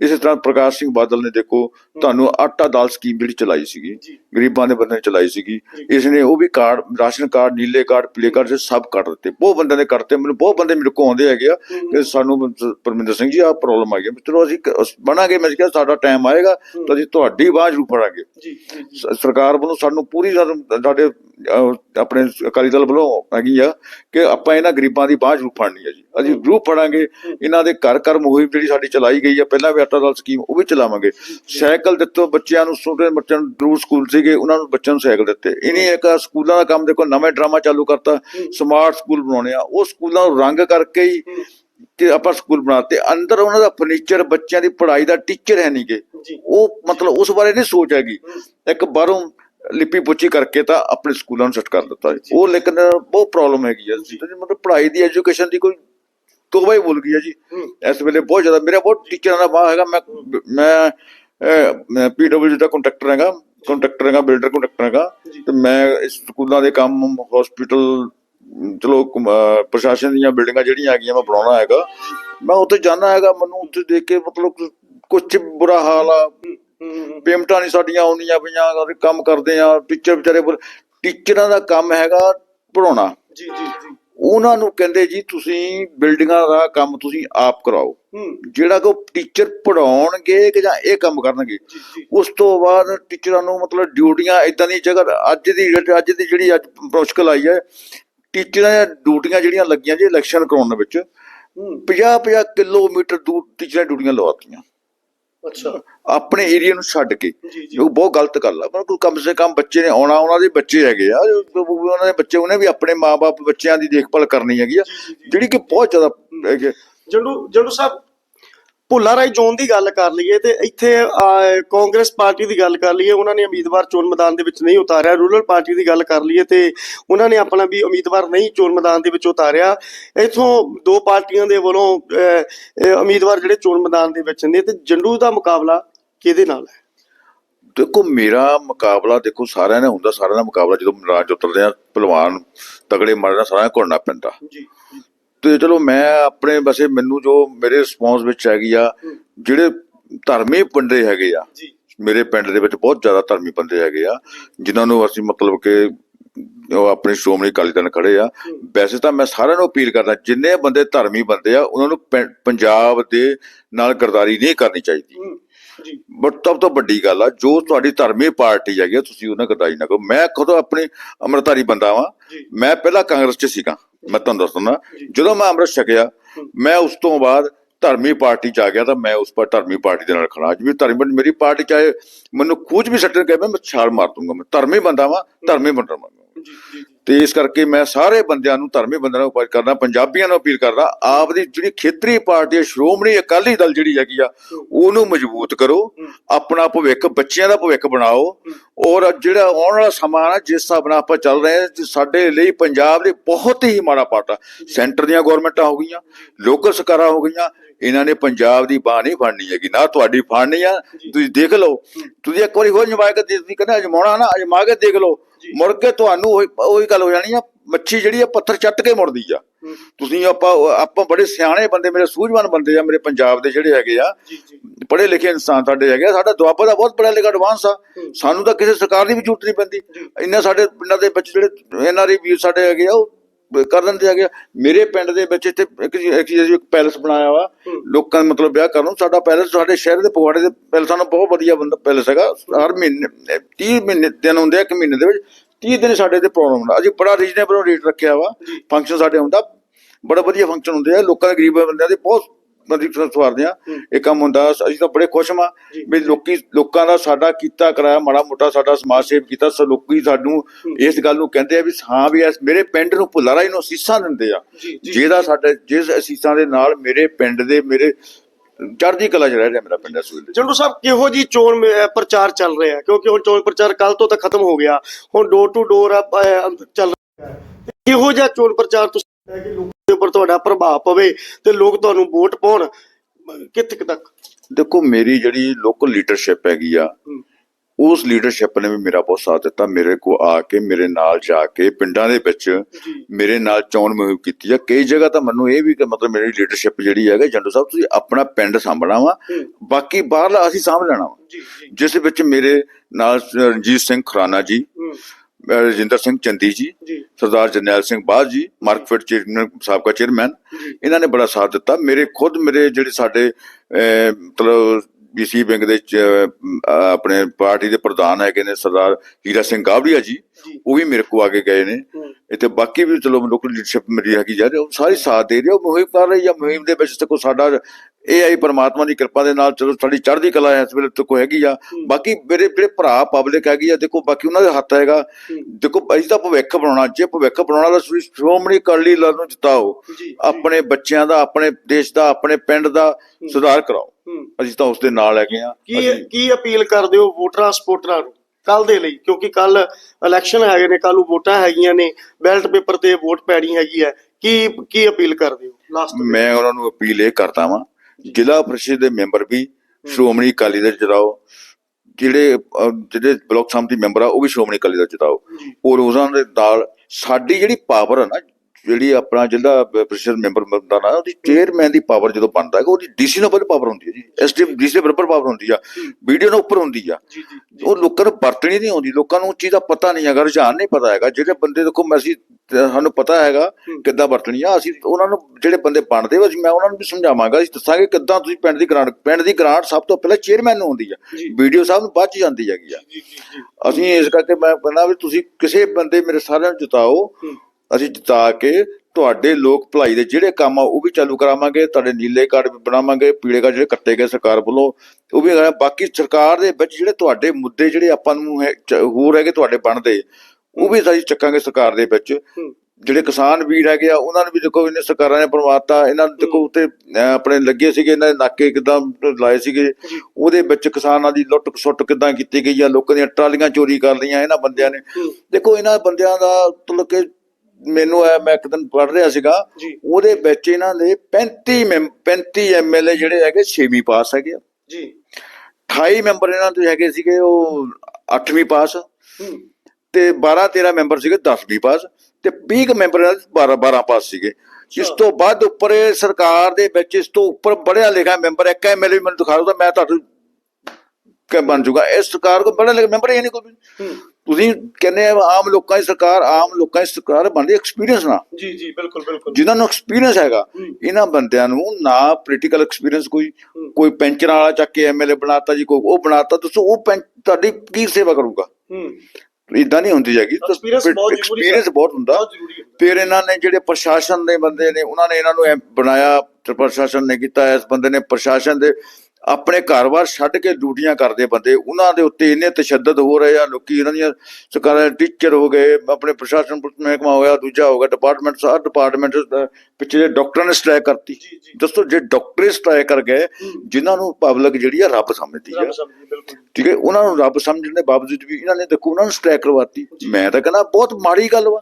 ਇਸੇ ਤਰ੍ਹਾਂ ਪ੍ਰਕਾਸ਼ ਸਿੰਘ ਬਾਦਲ ਨੇ ਦੇਖੋ ਤੁਹਾਨੂੰ ਆਟਾ ਦਾਲ ਸਕੀਮ ਜਿਹੜੀ ਚਲਾਈ ਸੀਗੀ। ਗਰੀਬਾਂ ਦੇ ਬੰਦੇ ਚਲਾਈ ਸੀਗੀ ਇਸ ਨੇ ਉਹ ਵੀ ਕਾਰਡ ਰਾਸ਼ਨ ਕਾਰਡ ਨੀਲੇ ਕਾਰਡ ਪੀਲੇ ਕਾਰਡ ਸਭ ਕੱਟ ਦਿੱਤੇ। ਬਹੁਤ ਬੰਦੇ ਨੇ ਕਰਤੇ ਮੈਨੂੰ ਬਹੁਤ ਬੰਦੇ ਮੇਰੇ ਕੋਲ ਆਉਂਦੇ ਹੈਗੇ ਆ ਕਿ ਸਾਨੂੰ ਪਰਮਿੰਦਰ ਸਿੰਘ ਜੀ ਆਹ ਪ੍ਰੋਬਲਮ ਆ ਗਈ। ਚਲੋ ਅਸੀਂ ਬਣਾਂਗੇ ਮੈਂ ਕਿਹਾ ਸਾਡਾ ਟਾਈਮ ਆਏਗਾ ਤਾਂ ਅਸੀਂ ਤੁਹਾਡੀ ਬਾਹ ਜ਼ਰੂਰ ਫੜਾਂਗੇ। ਜੀ ਸਰਕਾਰ ਵੱਲੋਂ ਸਾਨੂੰ ਪੂਰੀ ਸਾਡੇ ਆਪਣੇ ਅਕਾਲੀ ਦਲ ਵੱਲੋਂ ਹੈਗੀ ਆ ਕਿ ਆਪਾਂ ਇਹਨਾਂ ਗਰੀਬਾਂ ਦੀ ਬਾਹ ਜ਼ਰੂਰ ਫੜਨੀ ਹੈ ਜੀ। ਅਸੀਂ ਜ਼ਰੂਰ ਫੜਾਂਗੇ। ਇਹਨਾਂ ਦੇ ਘਰ ਘਰ ਮੁਹਿੰਮ ਜਿਹੜੀ ਸਾਡੀ ਚਲਾਈ ਗਈ ਆ ਪਹਿਲਾਂ ਵੀ ਆਟਾ ਦਾਲ ਸਕੀਮ ਉਹ ਵੀ ਚਲਾਵਾਂਗੇ। ਸਾਈਕਲ ਦਿੱਤੋ ਬੱਚਿਆਂ ਨੂੰ ਛੋਟੇ ਬੱਚਿਆਂ ਨੂੰ ਜ਼ਰੂਰ ਸਕੂਲ ਸੀਗੇ ਉਹਨਾਂ ਨੂੰ ਬੱਚਿਆਂ ਨੂੰ ਸਾਈਕਲ ਦਿੱਤੇ। ਇਹਨੇ ਇੱਕ ਸਕੂਲਾਂ ਦਾ ਕੰਮ ਦੇਖੋ ਨਵੇਂ ਡਰਾਮਾ ਚਾਲੂ ਕਰਤਾ। ਸਮਾਰਟ ਸਕੂਲ ਬਣਾਉਣੇ ਆ। ਉਹ ਸਕੂਲਾਂ ਨੂੰ ਰੰਗ ਕਰਕੇ ਹੀ। ਕਿ ਆਪਾਂ ਸਕੂਲ ਬਣਾਤੇ ਅੰਦਰ ਉਹਨਾਂ ਦਾ ਫਰਨੀਚਰ ਬੱਚਿਆਂ ਦੀ ਪੜ੍ਹਾਈ ਦਾ ਟੀਚਰ ਹੈ ਨਹੀਂਗੇ ਉਹ ਮਤਲਬ ਉਸ ਬਾਰੇ ਨਹੀਂ ਸੋਚ ਹੈਗੀ। ਇੱਕ ਬਾਹਰੋਂ ਲਿਪੀ ਪੁੱਚੀ ਕਰਕੇ ਤਾਂ ਆਪਣੇ ਸਕੂਲਾਂ ਨੂੰ ਸੈੱਟ ਕਰ ਦਿੱਤਾ। ਉਹ ਲੇਕਿਨ ਬਹੁਤ ਪ੍ਰੋਬਲਮ ਹੈਗੀ ਹੈ। ਜੀ। ਮਤਲਬ ਪੜ੍ਹਾਈ ਦੀ ਐਜੂਕੇਸ਼ਨ ਦੀ ਕੋਈ ਤੋਬਾ ਹੀ ਭੁੱਲ ਗਈ ਹੈ ਜੀ। ਇਸ ਵੇਲੇ ਬਹੁਤ ਜ਼ਿਆਦਾ ਮੇਰਾ ਬਹੁਤ ਟੀਚਰਾਂ ਦਾ ਬਾਹ ਹੈਗਾ। ਮੈਂ ਮੈਂ ਪੀਡਬਲਯੂ ਦਾ ਕੰਟਰੈਕਟਰ ਹੈਗਾ। ਕੰਟਰੈਕਟਰ ਹੈਗਾ ਬਿਲਡਰ ਕੰਟਰੈਕਟਰ ਹੈਗਾ। ਤੇ ਮੈਂ ਇਸ ਸਕੂਲਾਂ ਦੇ ਕੰਮ ਹਸਪੀਟਲ ਚਲੋ ਪ੍ਰਸ਼ਾਸਨ ਦੀਆਂ ਬਿਲਡਿੰਗਾਂ ਜਿਹੜੀਆਂ ਹੈਗੀਆਂ ਮੈਂ ਬਣਾਉਣਾ ਹੈਗਾ। ਮੈਂ ਉੱਥੇ ਜਾਣਾ ਹੈਗਾ ਮੈਨੂੰ ਉੱਥੇ ਦੇਖ ਕੇ ਮਤਲਬ ਕੁਝ ਬੁਰਾ ਹਾਲ ਆ। ਪੇਮੈਂਟਾਂ ਨਹੀਂ ਸਾਡੀਆਂ ਆਉਂਦੀਆਂ ਪਈਆਂ ਕੰਮ ਕਰਦੇ ਆ ਟੀਚਰ ਵਿਚਾਰੇ ਟੀਚਰਾਂ ਦਾ ਕੰਮ ਹੈਗਾ ਪੜਾਉਣਾ ਜੀ ਜੀ ਜੀ। ਉਹਨਾਂ ਨੂੰ ਕਹਿੰਦੇ ਜੀ ਤੁਸੀਂ ਬਿਲਡਿੰਗਾਂ ਦਾ ਕੰਮ ਤੁਸੀਂ ਆਪ ਕਰਾਓ। ਜਿਹੜਾ ਕਿ ਟੀਚਰ ਪੜਾਉਣਗੇ ਕਿ ਜਾਂ ਇਹ ਕੰਮ ਕਰਨਗੇ। ਉਸ ਤੋਂ ਬਾਅਦ ਟੀਚਰਾਂ ਨੂੰ ਮਤਲਬ ਡਿਊਟੀਆਂ ਇਦਾਂ ਦੀ ਜਗ੍ਹਾ ਅੱਜ ਦੀ ਅੱਜ ਦੀ ਜਿਹੜੀ ਅੱਜ ਮੁਸ਼ਕਲ ਆਈ ਹੈ ਟੀਚਰਾਂ ਦੀਆਂ ਡਿਊਟੀਆਂ ਜਿਹੜੀਆਂ ਲੱਗੀਆਂ ਜੀ ਇਲੈਕਸ਼ਨ ਕਰਾਉਣ ਵਿੱਚ ਹੂੰ। 50 50 ਕਿਲੋਮੀਟਰ ਦੂਰ ਟੀਚਰਾਂ ਡਿਊਟੀਆਂ ਲਵਾਤੀਆਂ। ਅੱਛਾ। ਆਪਣੇ ਏਰੀਆ ਨੂੰ ਛੱਡ ਕੇ। ਉਹ ਬਹੁਤ ਗਲਤ ਗੱਲ ਆ। ਪਰ ਕੋਈ ਕਮ ਸੇ ਕਮ ਬੱਚੇ ਨੇ ਆਉਣਾ ਉਹਨਾਂ ਦੇ ਬੱਚੇ ਹੈਗੇ ਆ। ਉਹਨਾਂ ਦੇ ਬੱਚੇ ਉਹਨੇ ਵੀ ਆਪਣੇ ਮਾਪੇ ਬੱਚਿਆਂ ਦੀ ਦੇਖਭਾਲ ਕਰਨੀ ਹੈਗੀ ਆ। ਜਿਹੜੀ ਕਿ ਬਹੁਤ ਜ਼ਿਆਦਾ ਜੰਡੂ ਜੰਡੂ ਸਾਹਿਬ ਭੁੱਲਾ ਰਾਈ ਜ਼ੋਨ ਦੀ ਗੱਲ ਕਰ ਲਈਏ ਤੇ ਇੱਥੇ ਕਾਂਗਰਸ ਪਾਰਟੀ ਦੀ ਗੱਲ ਕਰ ਲਈਏ ਉਹਨਾਂ ਨੇ ਉਮੀਦਵਾਰ ਚੋਣ ਮੈਦਾਨ ਦੇ ਵਿੱਚ ਨਹੀਂ ਉਤਾਰਿਆ ਰੂਰਲ ਪਾਰਟੀ ਦੀ ਗੱਲ ਕਰ ਲਈਏ ਤੇ ਉਹਨਾਂ ਨੇ ਆਪਣਾ ਵੀ ਉਮੀਦਵਾਰ ਨਹੀਂ ਚੋਣ ਮੈਦਾਨ ਦੇ ਵਿੱਚ ਉਤਾਰਿਆ। ਇਥੋਂ ਦੋ ਪਾਰਟੀਆਂ ਦੇ ਵੱਲੋਂ ਉਮੀਦਵਾਰ ਜਿਹੜੇ ਚੋਣ ਮੈਦਾਨ ਦੇ ਵਿੱਚ ਨੇ ਤੇ ਜੰਡੂ ਦਾ ਮੁਕਾਬਲਾ ਕਿਹਦੇ ਨਾਲ ਹੈ? ਦੇਖੋ ਮੇਰਾ ਮੁਕਾਬਲਾ ਦੇਖੋ ਸਾਰਿਆਂ ਨੇ ਹੁੰਦਾ ਸਾਰਿਆਂ ਦਾ ਮੁਕਾਬਲਾ ਜਦੋਂ ਮੈਦਾਨ 'ਚ ਉਤਰਦੇ ਆ ਪਹਿਲਵਾਨ ਤਗੜੇ ਮਾਰਨਾ ਸਾਰਿਆਂ ਘੁਲਣਾ ਪੈਂਦਾ। ਜੀ। ਤੇ ਚਲੋ ਮੈਂ ਆਪਣੇ ਵੈਸੇ ਮੈਨੂੰ ਜੋ ਮੇਰੇ ਰਿਸਪੌਂਸ ਵਿੱਚ ਹੈਗੀ ਆ ਜਿਹੜੇ ਧਰਮੀ ਬੰਦੇ ਹੈਗੇ ਆ ਜੀ। ਮੇਰੇ ਪਿੰਡ ਦੇ ਵਿੱਚ ਬਹੁਤ ਜ਼ਿਆਦਾ ਧਰਮੀ ਬੰਦੇ ਹੈਗੇ ਆ ਜਿਨ੍ਹਾਂ ਨੂੰ ਅਸੀਂ ਮਤਲਬ ਕਿ ਉਹ ਆਪਣੀ ਸ਼੍ਰੋਮਣੀ ਅਕਾਲੀ ਦਲ ਖੜੇ ਆ। ਵੈਸੇ ਤਾਂ ਮੈਂ ਸਾਰਿਆਂ ਨੂੰ ਅਪੀਲ ਕਰਦਾ ਜਿੰਨੇ ਬੰਦੇ ਧਰਮੀ ਬੰਦੇ ਆ ਉਹਨਾਂ ਨੂੰ ਪੰਜਾਬ ਦੇ ਨਾਲ ਗਰਦਾਰੀ ਨਹੀਂ ਕਰਨੀ ਚਾਹੀਦੀ। ਬਟ ਸਭ ਤੋਂ ਵੱਡੀ ਗੱਲ ਆ ਜੋ ਤੁਹਾਡੀ ਧਰਮੀ ਪਾਰਟੀ ਹੈਗੀ ਆ, ਤੁਸੀਂ ਉਹਨਾਂ ਗਰਦਾਰੀ ਨਾ ਕਰੋ। ਮੈਂ ਖੁਦ ਆਪਣੀ ਅੰਮ੍ਰਿਤਧਾਰੀ ਬੰਦਾ ਵਾਂ। ਮੈਂ ਪਹਿਲਾਂ ਕਾਂਗਰਸ 'ਚ ਸੀਗਾ। ਮੈਂ ਤੁਹਾਨੂੰ ਦੱਸ ਦਿੰਦਾ, ਜਦੋਂ ਮੈਂ ਅੰਮ੍ਰਿਤ ਛਕਿਆ, ਮੈਂ ਉਸ ਤੋਂ ਬਾਅਦ ਧਰਮੀ ਪਾਰਟੀ 'ਚ ਆ ਗਿਆ ਤਾਂ ਮੈਂ ਉਸ ਪਰ ਧਰਮੀ ਪਾਰਟੀ ਦੇ ਨਾਲ ਖੜਾ। ਅੱਜ ਵੀ ਧਰਮੀ ਮੇਰੀ ਪਾਰਟੀ ਚਾਹੇ ਮੈਨੂੰ ਖੂਜ ਵੀ ਸੱਟਣ ਕਹੇ ਮੈਂ ਛਾਲ ਮਾਰ ਦੂੰਗਾ, ਮੈਂ ਧਰਮੀ ਬੰਦਾ ਵਾਂ, ਧਰਮੀ ਬੰਦਾ ਵਾਂ। ਜੀ ਤੇ ਇਸ ਕਰਕੇ ਮੈਂ ਸਾਰੇ ਬੰਦਿਆਂ ਨੂੰ, ਧਰਮੀ ਬੰਦਿਆਂ ਨੂੰ ਅਪੀਲ ਕਰਦਾ, ਪੰਜਾਬੀਆਂ ਨੂੰ ਅਪੀਲ ਕਰਦਾ, ਆਪ ਦੀ ਜਿਹੜੀ ਖੇਤਰੀ ਪਾਰਟੀ ਹੈ, ਸ਼੍ਰੋਮਣੀ ਅਕਾਲੀ ਦਲ ਜਿਹੜੀ ਹੈਗੀ ਆ, ਉਹਨੂੰ ਮਜ਼ਬੂਤ ਕਰੋ, ਆਪਣਾ ਭਵਿੱਖ, ਬੱਚਿਆਂ ਦਾ ਭਵਿੱਖ ਬਣਾਓ, ਔਰ ਜਿਹੜਾ ਆਉਣ ਵਾਲਾ ਸਮਾਂ ਨਾ, ਜਿਸ ਹਿਸਾਬ ਨਾਲ ਆਪਾਂ ਚੱਲ ਰਹੇ ਹਾਂ, ਸਾਡੇ ਲਈ ਪੰਜਾਬ ਲਈ ਬਹੁਤ ਹੀ ਮਾੜਾ ਪਾਟਾ ਸੈਂਟਰ ਦੀਆਂ ਗਵਰਨਮੈਂਟਾਂ ਹੋ ਗਈਆਂ, ਲੋਕਲ ਸਰਕਾਰਾਂ ਹੋ ਗਈਆਂ ਇਹਨਾਂ ਨੇ ਪੰਜਾਬ ਦੀ ਬਾਹ ਨਹੀਂ ਫੜਨੀ ਹੈਗੀ। ਨਾ ਤੁਹਾਡੀ ਫੜਨੀ ਆ ਤੁਸੀਂ ਦੇਖ ਲਓ। ਤੁਸੀਂ ਇੱਕ ਵਾਰੀ ਹੋਰ ਅਜਮਾ ਕੇ ਤੁਸੀਂ ਕਹਿੰਦੇ ਅਜਮਾਉਣਾ ਨਾ ਅਜਮਾ ਕੇ ਦੇਖ ਲਓ। ਮੁੜ ਕੇ ਤੁਹਾਨੂੰ ਉਹੀ ਗੱਲ ਹੋ ਜਾਣੀ ਆ ਮੱਛੀ ਜਿਹੜੀ ਆ ਪੱਥਰ ਚੱਟ ਕੇ ਮੁੜਦੀ ਆ। ਤੁਸੀਂ ਆਪਾਂ ਆਪਾਂ ਬੜੇ ਸਿਆਣੇ ਬੰਦੇ ਮੇਰੇ ਸੂਝਵਾਨ ਬੰਦੇ ਆ ਮੇਰੇ ਪੰਜਾਬ ਦੇ ਜਿਹੜੇ ਹੈਗੇ ਆ। ਪੜ੍ਹੇ ਲਿਖੇ ਇਨਸਾਨ ਸਾਡੇ ਹੈਗੇ ਆ। ਸਾਡਾ ਦੁਆਬਾ ਦਾ ਬਹੁਤ ਪੜ੍ਹਿਆ ਲਿਖਿਆ ਐਡਵਾਂਸ ਆ। ਸਾਨੂੰ ਤਾਂ ਕਿਸੇ ਸਰਕਾਰ ਦੀ ਵੀ ਜ਼ਰੂਰਤ ਨਹੀਂ ਪੈਂਦੀ। ਇੰਨਾ ਸਾਡੇ ਪਿੰਡਾਂ ਦੇ ਵਿੱਚ ਜਿਹੜੇ ਐਨਆਰਆਈ ਵੀਰ ਸਾਡੇ ਹੈਗੇ ਆ ਉਹ ਕਰ ਦਿੰਦੇ ਹੈਗੇ ਆ। ਮੇਰੇ ਪਿੰਡ ਦੇ ਵਿੱਚ ਇੱਥੇ ਇੱਕ ਇੱਕ ਇੱਕ ਪੈਲਸ ਬਣਾਇਆ ਵਾ। ਲੋਕਾਂ ਮਤਲਬ ਵਿਆਹ ਕਰਨ ਸਾਡਾ ਪੈਲਸ ਸਾਡੇ ਸ਼ਹਿਰ ਦੇ ਪਵਾੜੇ ਦੇ ਪੈਲਸਾਂ ਨਾਲ ਬਹੁਤ ਵਧੀਆ ਬੰਦਾ ਪੈਲਸ ਹੈਗਾ। ਹਰ ਮਹੀਨੇ 30 ਮਹੀਨੇ ਦਿਨ ਹੁੰਦੇ ਆ ਇੱਕ ਮਹੀਨੇ ਦੇ ਵਿੱਚ। 30 ਦਿਨ ਸਾਡੇ ਤੇ ਪ੍ਰੋਗਰਾਮ ਹੁੰਦਾ। ਅਸੀਂ ਬੜਾ ਰੀਜਨੇਬਲ ਰੇਟ ਰੱਖਿਆ ਵਾ। ਫੰਕਸ਼ਨ ਸਾਡੇ ਹੁੰਦਾ। ਬੜਾ ਵਧੀਆ ਫੰਕਸ਼ਨ ਹੁੰਦੇ ਆ। ਲੋਕਾਂ ਦੇ ਗਰੀਬ ਬੰਦਿਆਂ ਦੇ ਬਹੁਤ ਮਤਲਬ ਸਵਾਰਦੇ ਆ। ਇਹ ਕੰਮ ਹੁੰਦਾ ਅਸੀਂ ਤਾਂ ਬੜੇ ਖੁਸ਼ ਹਾਂ। ਵੀ ਲੋਕੀ ਲੋਕਾਂ ਦਾ ਸਾਡਾ ਕੀਤਾ ਕਰਾਇਆ ਮਾੜਾ ਮੋਟਾ ਸਾਡਾ ਸਮਾਜ ਸੇਵ ਕੀਤਾ ਸੋ ਲੋਕੀ ਸਾਨੂੰ ਇਸ ਗੱਲ ਨੂੰ ਕਹਿੰਦੇ ਆ ਵੀ ਹਾਂ ਵੀ ਇਸ ਮੇਰੇ ਪਿੰਡ ਨੂੰ ਭੁੱਲਾਰਾ ਨੂੰ ਅਸੀਸਾਂ ਦਿੰਦੇ ਆ। ਜਿਹਦਾ ਸਾਡੇ ਜਿਸ ਅਸੀਸਾਂ ਦੇ ਨਾਲ ਮੇਰੇ ਪਿੰਡ ਦੇ ਮੇਰੇ ਚੜ੍ਹਦੀ ਕਲਾ ਚ ਰਹਿ ਰਿਹਾ ਮੇਰਾ ਪਿੰਡ ਇਸ ਵੇਲੇ। ਜੰਡੂ ਸਾਹਿਬ ਕਿਹੋ ਜੀ ਚੋਣ ਪ੍ਰਚਾਰ ਚੱਲ ਰਿਹਾ? ਕਿਉਂਕਿ ਹੁਣ ਚੋਣ ਪ੍ਰਚਾਰ ਕੱਲ ਤੋਂ ਤਾਂ ਖਤਮ ਹੋ ਗਿਆ। ਹੁਣ ਡੋਰ ਟੂ ਡੋਰ ਚੱਲ ਰਿਹਾ। ਕਿਹੋ ਜਿਹਾ ਚੋਣ ਪ੍ਰਚਾਰ ਤੁਸੀਂ ਕਿ ਲੋਕਾਂ ਦੇ ਉੱਪਰ ਤੁਹਾਡਾ ਪ੍ਰਭਾਵ ਪਵੇ ਤੇ ਲੋਕ ਤੁਹਾਨੂੰ ਵੋਟ ਪਾਉਣ। ਕਿੱਥੇ ਕੁ ਤੱਕ? ਦੇਖੋ ਮੇਰੀ ਜਿਹੜੀ ਲੋਕਲ ਲੀਡਰਸ਼ਿਪ ਹੈਗੀ ਆ। ਉਸ ਲੀਡਰਸ਼ਿਪ ਨੇ ਵੀ ਮੇਰਾ ਬਹੁਤ ਸਾਥ ਦਿੱਤਾ। ਮੇਰੇ ਕੋ ਆ ਕੇ ਮੇਰੇ ਨਾਲ ਜਾ ਕੇ ਪਿੰਡਾਂ ਦੇ ਵਿੱਚ ਮੇਰੇ ਨਾਲ ਚੋਣ ਮੁਹਿੰਮ ਕੀਤੀ ਆ। ਕਈ ਜਗ੍ਹਾ ਤਾਂ ਮੈਨੂੰ ਇਹ ਵੀ ਕਿ ਮਤਲਬ ਮੇਰੀ ਲੀਡਰਸ਼ਿਪ ਜਿਹੜੀ ਹੈਗਾ ਜੰਡੂ ਸਾਹਿਬ ਤੁਸੀਂ ਆਪਣਾ ਪਿੰਡ ਸਾਂਭਣਾ ਵਾ। ਬਾਕੀ ਬਾਹਰਲਾ ਅਸੀਂ ਸਾਂਭ ਲੈਣਾ ਵਾ। ਜਿਸ ਵਿੱਚ ਮੇਰੇ ਨਾਲ ਰਣਜੀਤ ਸਿੰਘ ਖਰਾਨਾ ਜੀ ਰਜਿੰਦਰ ਸਿੰਘ ਚੰਦੀ ਜੀ ਸਰਦਾਰ ਜਰਨੈਲ ਸਿੰਘ ਬਾਜ ਜੀ ਮਾਰਕਫੈਟ ਚੇਅਰਮੈਨ ਸਾਬਕਾ ਚੇਅਰਮੈਨ। ਇਹਨਾਂ ਨੇ ਬੜਾ ਸਾਥ ਦਿੱਤਾ। ਮੇਰੇ ਖੁਦ ਮੇਰੇ ਜਿਹੜੇ ਸਾਡੇ ਮਤਲਬ ਬੀਸੀ ਬੈਂਕ ਦੇ ਆਪਣੇ ਪਾਰਟੀ ਦੇ ਪ੍ਰਧਾਨ ਹੈਗੇ ਨੇ ਸਰਦਾਰ ਹੀਰਾ ਸਿੰਘ ਗਾਵੜੀਆ ਜੀ ਉਹ ਵੀ ਮੇਰੇ ਕੋ ਆ ਕੇ ਗਏ ਨੇ। ਇੱਥੇ ਬਾਕੀ ਵੀ ਚਲੋ ਲੋਕਲ ਲੀਡਰਸ਼ਿਪ ਮੇਰੀ ਹੈਗੀ ਜਾ ਰਹੀ ਉਹ ਸਾਰੀ ਸਾਥ ਦੇ ਰਹੀ ਉਹ ਮੁਹਿੰਮ ਕਰ ਰਹੀ ਆ। ਮੁਹਿੰਮ ਦੇ ਵਿੱਚ ਤੇ ਕੋ ਸਾਡਾ ਇਹ ਆਈ ਪਰਮਾਤਮਾ ਦੀ ਕਿਰਪਾ ਦੇ ਨਾਲ ਚਲੋ ਸਾਡੀ ਚੜ੍ਹਦੀ ਕਲਾ ਇਸ ਵੇਲੇ ਤੇ ਕੋ ਹੈਗੀ ਆ। ਹੂੰ। ਬਾਕੀ ਮੇਰੇ ਜਿਹੜੇ ਭਰਾ ਪਬਲਿਕ ਹੈਗੀ ਆ ਦੇਖੋ ਬਾਕੀ ਉਹਨਾਂ ਦੇ ਹੱਥ ਹੈਗਾ। ਹੂੰ। ਦੇਖੋ ਅਸੀਂ ਤਾਂ ਭਵਿੱਖ ਬਣਾਉਣਾ ਜੇ ਭਵਿੱਖ ਬਣਾਉਣਾ ਤਾਂ ਸ਼੍ਰੋਮਣੀ ਅਕਾਲੀ ਦਲ ਨੂੰ ਜਿਤਾਓ। ਆਪਣੇ ਬੱਚਿਆਂ ਦਾ ਆਪਣੇ ਦੇਸ਼ ਦਾ ਆਪਣੇ ਪਿੰਡ ਦਾ ਸੁਧਾਰ ਕਰਾਓ। ਹੂੰ। ਅਸੀਂ ਤਾਂ ਉਸ ਦੇ ਨਾਲ ਹੈਗੇ ਆ। ਕੀ ਕੀ ਅਪੀਲ ਕਰਦੇ ਹੋ ਵੋਟਰਾਂ ਸਪੋਰਟਰਾਂ ਨੂੰ ਕੱਲ ਦੇ ਲਈ? ਕਿਉਂਕਿ ਕੱਲ ਇਲੈਕਸ਼ਨ ਹੈਗੇ ਨੇ ਕੱਲ ਨੂੰ ਵੋਟਾਂ ਹੈਗੀਆਂ ਨੇ ਬੈਲਟ ਪੇਪਰ ਤੇ ਵੋਟ ਪੈਣੀ ਹੈਗੀ ਹੈ। ਕੀ ਕੀ ਅਪੀਲ ਕਰਦੇ ਹੋ? ਲਾਸਟ ਮੈਂ ਉਹਨਾਂ ਨੂੰ ਅਪੀਲ ਇਹ ਕਰਦਾ ਵਾਂ ਜ਼ਿਲ੍ਹਾ ਪ੍ਰੀਸ਼ਦ ਦੇ ਮੈਂਬਰ ਵੀ ਸ਼੍ਰੋਮਣੀ ਅਕਾਲੀ ਦਲ ਜਿਤਾਓ। ਜਿਹੜੇ ਅਹ, ਜਿਹੜੇ ਬਲਾਕ ਸੰਮਤੀ ਮੈਂਬਰ ਆ ਉਹ ਵੀ ਸ਼੍ਰੋਮਣੀ ਅਕਾਲੀ ਦਲ ਜੀ। ਔਰ ਉਹਨਾਂ ਦੇ ਨਾਲ ਸਾਡੀ ਜਿਹੜੀ ਪਾਵਰ ਹੈ ਨਾ ਜਿਹੜੀ ਆਪਣਾ ਜ਼ਿਲ੍ਹਾ ਪ੍ਰੀਸ਼ਦ ਮੈਂਬਰ ਬਣਦਾ ਨਾ ਉਹਦੀ ਚੇਅਰਮੈਨ ਦੀ ਪਾਵਰ ਜਦੋਂ ਬਣਦਾ ਹੈ ਉਹਦੀ ਡੀਸੀ ਨਾਲ ਵੱਧ ਪਾਵਰ ਹੁੰਦੀ ਹੈ ਜੀ। ਐਸਡੀ ਡੀਸੀ ਦੇ ਬਰਾਬਰ ਪਾਵਰ ਹੁੰਦੀ ਆ। ਵੀਡੀਓ ਨਾਲ ਉੱਪਰ ਹੁੰਦੀ ਆ। ਉਹ ਲੋਕਾਂ ਨੂੰ ਵਰਤਣੀ ਨਹੀਂ ਆਉਂਦੀ। ਲੋਕਾਂ ਨੂੰ ਚੀਜ਼ ਦਾ ਪਤਾ ਨਹੀਂ ਹੈਗਾ ਰੁਝਾਨ ਨਹੀਂ ਪਤਾ ਹੈਗਾ। ਜਿਹੜੇ ਬੰਦੇ ਦੇਖੋ ਅਸੀਂ ਸਾਨੂੰ ਪਤਾ ਹੈਗਾ ਕਿੱਦਾਂ ਵਰਤਣੀ ਆ। ਅਸੀਂ ਉਹਨਾਂ ਨੂੰ ਜਿਹੜੇ ਬੰਦੇ ਬਣਦੇ ਵਾ ਮੈਂ ਉਹਨਾਂ ਨੂੰ ਵੀ ਸਮਝਾਵਾਂਗਾ। ਅਸੀਂ ਦੱਸਾਂਗੇ ਕਿੱਦਾਂ ਤੁਸੀਂ ਪਿੰਡ ਦੀ ਗ੍ਰਾਂਟ ਪਿੰਡ ਦੀ ਗ੍ਰਾਂਟ ਸਭ ਤੋਂ ਪਹਿਲਾਂ ਚੇਅਰਮੈਨ ਨੂੰ ਹੁੰਦੀ ਆ। ਵੀਡੀਓ ਸਾਹਿਬ ਨੂੰ ਬਾਅਦ ਚ ਜਾਂਦੀ ਹੈਗੀ ਆ। ਅਸੀਂ ਇਸ ਕਰਕੇ ਮੈਂ ਕਹਿੰਦਾ ਵੀ ਤੁਸੀਂ ਕਿਸੇ ਬੰਦੇ ਮੇਰੇ ਸਾਰਿਆਂ ਨੂੰ ਜਿਤਾਓ। ਅਸੀਂ ਜਿਤਾ ਕੇ ਤੁਹਾਡੇ ਲੋਕ ਭਲਾਈ ਦੇ ਜਿਹੜੇ ਕੰਮ ਆ ਉਹ ਵੀ ਚਾਲੂ ਕਰਾਵਾਂਗੇ ਤੁਹਾਡੇ ਨੀਲੇ ਕਾਰਡ ਵੀ ਬਣਾਵਾਂਗੇ ਪੀਲੇ ਕਾਰਡ ਜਿਹੜੇ ਕੱਟੇ ਗਏ ਸਰਕਾਰ ਵੱਲੋਂ ਉਹ ਵੀ। ਬਾਕੀ ਸਰਕਾਰ ਦੇ ਵਿੱਚ ਜਿਹੜੇ ਤੁਹਾਡੇ ਮੁੱਦੇ ਜਿਹੜੇ ਆਪਾਂ ਨੂੰ ਹੋਰ ਹੈਗੇ ਤੁਹਾਡੇ ਬਣਦੇ ਉਹ ਵੀ ਅਸੀਂ ਚੱਕਾਂਗੇ ਸਰਕਾਰ ਦੇ ਵਿੱਚ। ਜਿਹੜੇ ਕਿਸਾਨ ਵੀਰ ਹੈਗੇ ਆ ਉਹਨਾਂ ਨੂੰ ਵੀ ਦੇਖੋ ਇਹਨੇ ਸਰਕਾਰਾਂ ਨੇ ਪਰਮਾਤਾ ਇਹਨਾਂ ਨੂੰ ਦੇਖੋ ਉੱਤੇ ਆਪਣੇ ਲੱਗੇ ਸੀਗੇ ਇਹਨਾਂ ਦੇ ਨਾਕੇ ਕਿਦਾਂ ਲਾਏ ਸੀਗੇ ਉਹਦੇ ਵਿੱਚ ਕਿਸਾਨਾਂ ਦੀ ਲੁੱਟ ਸੁੱਟ ਕਿਦਾਂ ਕੀਤੀ ਗਈ ਆ ਲੋਕਾਂ ਦੀਆਂ ਟਰਾਲੀਆਂ ਚੋਰੀ ਕਰ ਲਈਆਂ ਇਹਨਾਂ ਬੰਦਿਆਂ ਨੇ। ਦੇਖੋ ਇਹਨਾਂ ਬੰਦਿਆਂ ਦਾ ਮਤਲਬ ਕਿ ਮੈਨੂੰ ਐ ਮੈਂ ਇੱਕ ਦਿਨ ਪੜ੍ਹ ਰਿਹਾ ਸੀਗਾ ਉਹਦੇ ਵਿੱਚ ਇਹਨਾਂ ਦੇ 35 ਮੈਂਬ- 35 ਐਮਐਲਏ ਜਿਹੜੇ ਹੈਗੇ 6ਵੀਂ ਪਾਸ ਹੈਗੇ ਆ। ਜੀ। 28 ਮੈਂਬਰ ਇਹਨਾਂ ਦੇ ਹੈਗੇ ਸੀਗੇ ਉਹ 8ਵੀਂ ਪਾਸ। ਤੇ 12 13 ਮੈਂਬਰ ਸੀਗੇ 10ਵੀਂ ਪਾਸ। ਤੇ 20 ਕੁ ਮੈਂਬਰ ਇਹਨਾਂ ਦੇ 12 12 ਪਾਸ ਸੀਗੇ। ਇਸ ਤੋਂ ਬਾਅਦ ਉੱਪਰ ਇਹ ਸਰਕਾਰ ਦੇ ਵਿੱਚ ਇਸ ਤੋਂ ਉੱਪਰ ਬੜਿਆ ਲਿਖਿਆ ਮੈਂਬਰ ਇੱਕ ਐਮਐਲਏ ਮੈਨੂੰ ਦਿਖਾ ਦਿਓ ਤਾਂ ਮੈਂ ਤੁਹਾਨੂੰ ਕਿ ਬਣ ਜਾਊਗਾ ਇਸ ਸਰਕਾਰ ਕੋ ਬੜਾ ਲਿਖਿਆ ਮੈਂਬਰ ਹੀ ਨਹੀਂ ਕੋਈ ਤੁਸੀਂ ਕਹਿੰਦੇ ਆ ਆਮ ਲੋਕਾਂ ਦੀ ਸਰਕਾਰ ਆਮ ਲੋਕਾਂ ਦੀ ਸਰਕਾਰ ਬਣਦੀ ਐਕਸਪੀਰੀਅੰਸ ਨਾਲ। ਜੀ ਜੀ ਬਿਲਕੁਲ ਬਿਲਕੁਲ। ਜਿਨ੍ਹਾਂ ਨੂੰ ਐਕਸਪੀਰੀਅੰਸ ਹੈਗਾ। ਇਹਨਾਂ ਬੰਦਿਆਂ ਨੂੰ ਨਾ ਪੋਲੀਟੀਕਲ ਐਕਸਪੀਰੀਅੰਸ ਕੋਈ। ਕੋਈ ਪੈਂਚਰਾਂ ਵਾਲਾ ਚੱਕ ਕੇ ਐਮਐਲਏ ਬਣਾਤਾ ਜੀ ਕੋਈ ਉਹ ਬਣਾਤਾ ਦੱਸੋ ਉਹ ਤੁਹਾਡੀ ਕੀ ਸੇਵਾ ਕਰੂਗਾ? ਹੂੰ। ਇਦਾਂ ਨਹੀਂ ਹੁੰਦੀ ਹੈਗੀ। ਐਕਸਪੀਰੀਅੰਸ ਬਹੁਤ ਹੁੰਦਾ। ਫਿਰ ਇਹਨਾਂ ਨੇ ਜਿਹੜੇ ਪ੍ਰਸ਼ਾਸਨ ਦੇ ਬੰਦੇ ਨੇ ਉਹਨਾਂ ਨੇ ਇਹਨਾਂ ਨੂੰ ਬਣਾਇਆ ਪ੍ਰਸ਼ਾਸਨ ਨੇ ਕੀਤਾ ਇਸ ਬੰਦੇ ਨੇ ਪ੍ਰਸ਼ਾਸਨ ਦੇ ਆਪਣੇ ਘਰ-ਬਾਰ ਛੱਡ ਕੇ ਡਿਊਟੀਆਂ ਕਰਦੇ ਬੰਦੇ ਉਹਨਾਂ ਦੇ ਉੱਤੇ ਇੰਨੇ ਤਸ਼ੱਦਦ ਹੋ ਰਹੇ ਆ ਲੋਕੀ ਇਹਨਾਂ ਦੀਆਂ ਸਰਕਾਰਾਂ ਦੇ ਟੀਚਰ ਹੋ ਗਏ ਆਪਣੇ ਪ੍ਰਸ਼ਾਸਨ ਮਹਿਕਮਾ ਹੋਇਆ ਦੂਜਾ ਹੋ ਗਿਆ ਡਿਪਾਰਟਮੈਂਟ ਸਾਰ ਡਿਪਾਰਟਮੈਂਟ ਪਿੱਛੇ ਜੇ ਡਾਕਟਰਾਂ ਨੇ ਸਟ੍ਰਾਈਕ ਕਰਤੀ। ਦੱਸੋ ਜੇ ਡਾਕਟਰ ਸਟ੍ਰਾਈਕ ਕਰ ਗਏ ਜਿਨ੍ਹਾਂ ਨੂੰ ਪਬਲਿਕ ਜਿਹੜੀ ਆ ਰੱਬ ਸਮਝਦੀ ਬਿਲਕੁਲ। ਠੀਕ ਹੈ ਉਹਨਾਂ ਨੂੰ ਰੱਬ ਸਮਝਣ ਦੇ ਬਾਵਜੂਦ ਵੀ ਇਹਨਾਂ ਨੇ ਦੇਖੋ ਉਹਨਾਂ ਨੂੰ ਸਟ੍ਰਾਈਕ ਕਰਵਾਤੀ। ਮੈਂ ਤਾਂ ਕਹਿੰਦਾ ਬਹੁਤ ਮਾੜੀ ਗੱਲ ਵਾ।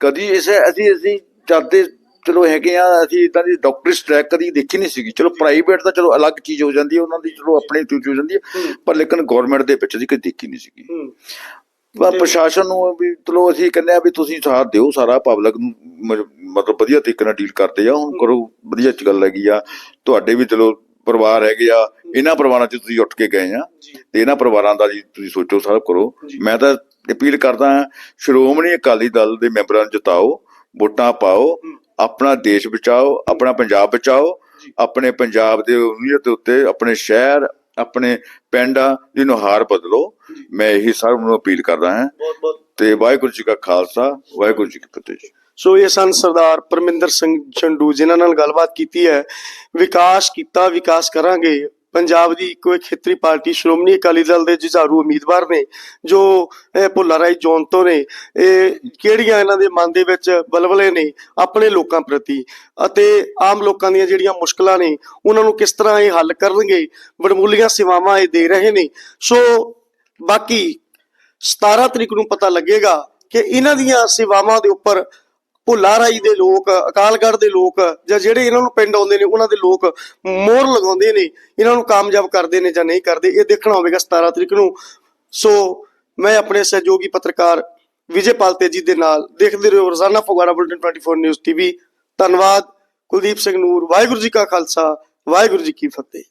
ਕਦੀ ਇਸ ਅਸੀਂ ਅਸੀਂ ਜਾਂਦੇ ਚਲੋ ਹੈਗੇ ਆ ਅਸੀਂ ਇਦਾਂ ਦੀ ਡਾਕਟਰੀ ਸਟ੍ਰੈਕ ਕਦੀ ਦੇਖੀ ਨਹੀਂ ਸੀਗੀ। ਚਲੋ ਪ੍ਰਾਈਵੇਟ ਤਾਂ ਚਲੋ ਅਲੱਗ ਚੀਜ਼ ਹੋ ਜਾਂਦੀ ਹੈ ਉਹਨਾਂ ਦੀ ਚਲੋ ਆਪਣੀ ਚੀਜ਼ ਹੋ ਜਾਂਦੀ ਹੈ ਪਰ ਲੇਕਿਨ ਗਵਰਨਮੈਂਟ ਦੇ ਵਿੱਚ ਅਸੀਂ ਕਦੀ ਦੇਖੀ ਨਹੀਂ ਸੀਗੀ। ਪਰ ਪ੍ਰਸ਼ਾਸਨ ਨੂੰ ਵੀ ਚਲੋ ਅਸੀਂ ਕਹਿੰਦੇ ਆ ਵੀ ਤੁਸੀਂ ਸਾਥ ਦਿਓ ਸਾਰਾ ਪਬਲਿਕ ਨੂੰ ਮਤਲਬ ਵਧੀਆ ਤਰੀਕੇ ਨਾਲ ਡੀਲ ਕਰਦੇ ਆ ਹੁਣ ਕਰੋ ਵਧੀਆ ਚ ਗੱਲ ਹੈਗੀ ਆ। ਤੁਹਾਡੇ ਵੀ ਚਲੋ ਪਰਿਵਾਰ ਹੈਗੇ ਆ ਇਹਨਾਂ ਪਰਿਵਾਰਾਂ ਚ ਤੁਸੀਂ ਉੱਠ ਕੇ ਗਏ ਆ ਤੇ ਇਹਨਾਂ ਪਰਿਵਾਰਾਂ ਦਾ ਜੀ ਤੁਸੀਂ ਸੋਚੋ ਸਾਰਾ ਕਰੋ। ਮੈਂ ਤਾਂ ਅਪੀਲ ਕਰਦਾ ਸ਼੍ਰੋਮਣੀ ਅਕਾਲੀ ਦਲ ਦੇ ਮੈਂਬਰਾਂ ਨੂੰ ਜਿਤਾਓ ਵੋਟਾਂ ਪਾਓ ਆਪਣਾ ਦੇਸ਼ ਬਚਾਓ ਆਪਣਾ ਪੰਜਾਬ ਬਚਾਓ। ਆਪਣੇ ਪੰਜਾਬ ਦੇ ਉਨੀਅਤ ਦੇ ਉੱਤੇ ਆਪਣੇ ਸ਼ਹਿਰ ਆਪਣੇ ਪਿੰਡਾਂ ਦੀ ਨੁਹਾਰ ਬਦਲੋ। ਮੈਂ ਇਹੀ ਸਭ ਨੂੰ ਅਪੀਲ ਕਰਦਾ ਹਾਂ। ਤੇ ਵਾਹਿਗੁਰੂ ਜੀ ਕਾ ਖਾਲਸਾ ਵਾਹਿਗੁਰੂ ਜੀ ਕੀ ਫਤਿਹ ਸੋ ਇਹ ਸਨ ਸਰਦਾਰ ਪਰਮਿੰਦਰ ਸਿੰਘ ਝੰਡੂ ਜਿਨ੍ਹਾਂ ਨਾਲ ਗੱਲਬਾਤ ਕੀਤੀ ਹੈ। ਵਿਕਾਸ ਕੀਤਾ ਵਿਕਾਸ ਕਰਾਂਗੇ। ਪੰਜਾਬ ਦੀ ਇੱਕੋ ਇੱਕ ਖੇਤਰੀ ਪਾਰਟੀ ਸ਼੍ਰੋਮਣੀ ਅਕਾਲੀ ਦਲ ਦੇ ਜੁਝਾਰੂ ਉਮੀਦਵਾਰ ਨੇ, ਜੋ ਭੁੱਲਾਰਾਈ ਭੁੱਲਾ ਜੋਨ ਤੋਂ ਨੇ, ਇਹ ਕਿਹੜੀਆਂ ਇਹਨਾਂ ਦੇ ਮਨ ਦੇ ਵਿੱਚ ਬਲਬਲੇ ਨੇ ਆਪਣੇ ਲੋਕਾਂ ਪ੍ਰਤੀ ਅਤੇ ਆਮ ਲੋਕਾਂ ਦੀਆਂ ਜਿਹੜੀਆਂ ਮੁਸ਼ਕਲਾਂ ਨੇ, ਉਹਨਾਂ ਨੂੰ ਕਿਸ ਤਰ੍ਹਾਂ ਇਹ ਹੱਲ ਕਰਨਗੇ? ਵਡਮੁੱਲੀਆਂ ਸੇਵਾਵਾਂ ਇਹ ਦੇ ਰਹੇ ਨੇ। ਸੋ ਬਾਕੀ 17 ਤਰੀਕ ਨੂੰ ਪਤਾ ਲੱਗੇਗਾ ਕਿ ਇਹਨਾਂ ਦੀਆਂ ਸੇਵਾਵਾਂ ਦੇ ਉੱਪਰ ਉਹ ਰਾਈ ਦੇ ਲੋਕ, ਅਕਾਲਗੜ੍ਹ ਦੇ ਲੋਕ, ਜਾਂ ਜਿਹੜੇ ਇਹਨਾਂ ਨੂੰ ਪਿੰਡ ਆਉਂਦੇ ਨੇ, ਉਹਨਾਂ ਦੇ ਲੋਕ ਮੋਹਰ ਲਗਾਉਂਦੇ ਨੇ, ਇਹਨਾਂ ਨੂੰ ਕਾਮਯਾਬ ਕਰਦੇ ਨੇ ਜਾਂ ਨਹੀਂ ਕਰਦੇ, ਇਹ ਦੇਖਣਾ ਹੋਵੇਗਾ 17 ਤਰੀਕ ਨੂੰ। ਸੋ ਮੈਂ ਆਪਣੇ ਸਹਿਯੋਗੀ ਪੱਤਰਕਾਰ ਵਿਜੇਪਾਲ ਤੇਜੀ ਦੇ ਨਾਲ ਦੇਖਦੇ ਰਹੋ ਰੋਜ਼ਾਨਾ ਫਗਵਾੜਾ ਬੁਲਟਨ 24 ਨਿਊਜ਼ ਟੀਵੀ ਧੰਨਵਾਦ। ਕੁਲਦੀਪ ਸਿੰਘ ਨੂਰ, ਵਾਹਿਗੁਰੂ ਜੀ ਕਾ ਖਾਲਸਾ, ਵਾਹਿਗੁਰੂ ਜੀ ਕੀ ਫਤਿਹ।